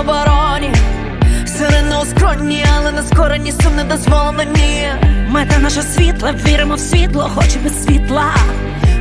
обороні. Сирени у але на скорені сум не дозволено ні. Мета наша світла, віримо в світло, хоч без світла.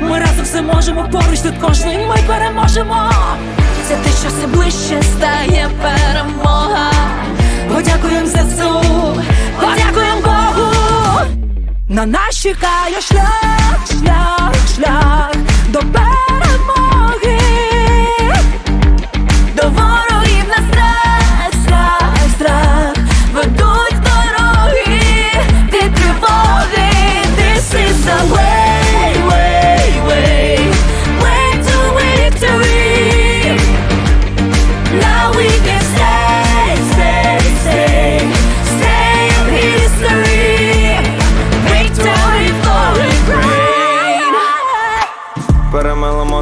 Ми разом все можемо, поруч тут кожний ми переможемо. Це те, що все ближче стає перемога. Подякуємо ЗСУ, подякуємо Богу. На нас чекає шлях,